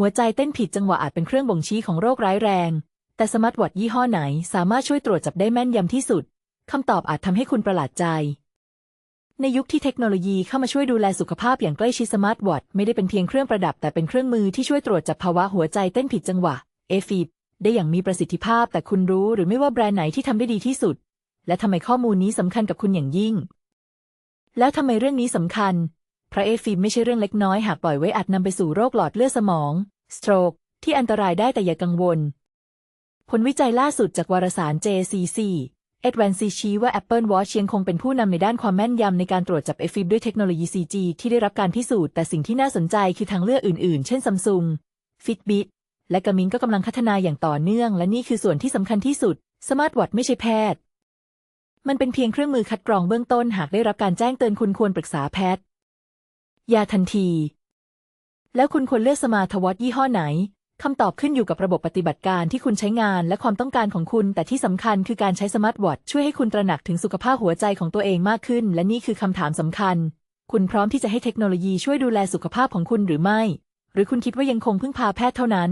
หัวใจเต้นผิดจังหวะอาจเป็นเครื่องบ่งชี้ของโรคร้ายแรง แต่สมาร์ทวอทยี่ห้อไหนสามารถช่วยตรวจจับได้แม่นยำที่สุดคำตอบอาจทำให้คุณประหลาดใจ ในยุคที่เทคโนโลยีเข้ามาช่วยดูแลสุขภาพอย่างใกล้ชิดสมาร์ทวอทไม่ได้เป็นเพียงเครื่องประดับ แต่เป็นเครื่องมือที่ช่วยตรวจจับภาวะหัวใจเต้นผิดจังหวะเอฟีบได้อย่างมีประสิทธิภาพ แต่คุณรู้หรือไม่ว่าแบรนด์ไหนที่ทำได้ดีที่สุด และทำไมข้อมูลนี้สำคัญกับคุณอย่างยิ่ง แล้วทำไมเรื่องนี้สำคัญ ระเอฟีไม่ใช่เรื่องเล็กน้อยหากปล่อยไว้อาจนำไปสู่โรคหลอดเลือดสมอง stroke ที่อันตรายได้แต่อย่ากังวล ผลวิจัยล่าสุดจากวารสาร JCC Advance ชี้ว่า Apple Watch ยังคงเป็นผู้นำในด้านความแม่นยำในการตรวจจับ AFib ด้วยเทคโนโลยี CG ที่ได้รับการพิสูจน์แต่สิ่งที่น่าสนใจคือทางเลือกอื่นๆ เช่น Samsung Fitbit และ Garmin ก็กำลังพัฒนาอย่างต่อเนื่อง และนี่คือส่วนที่สำคัญที่สุด Smart Watch ไม่ใช่แพทย์ มันเป็นเพียงเครื่องมือคัดกรองเบื้องต้นหากได้รับการแจ้งเตือนคุณควรปรึกษาแพทย์ ยาทันที แล้วคุณควรเลือกสมาร์ทวอทยี่ห้อไหนคำตอบขึ้นอยู่กับระบบปฏิบัติการที่คุณใช้งานและความต้องการของคุณ แต่ที่สำคัญคือการใช้สมาร์ทวอทช่วยให้คุณตระหนักถึงสุขภาพหัวใจของตัวเองมากขึ้น และนี่คือคำถามสำคัญ คุณพร้อมที่จะให้เทคโนโลยีช่วยดูแลสุขภาพของคุณหรือไม่ หรือคุณคิดว่ายังคงพึ่งพาแพทย์เท่านั้น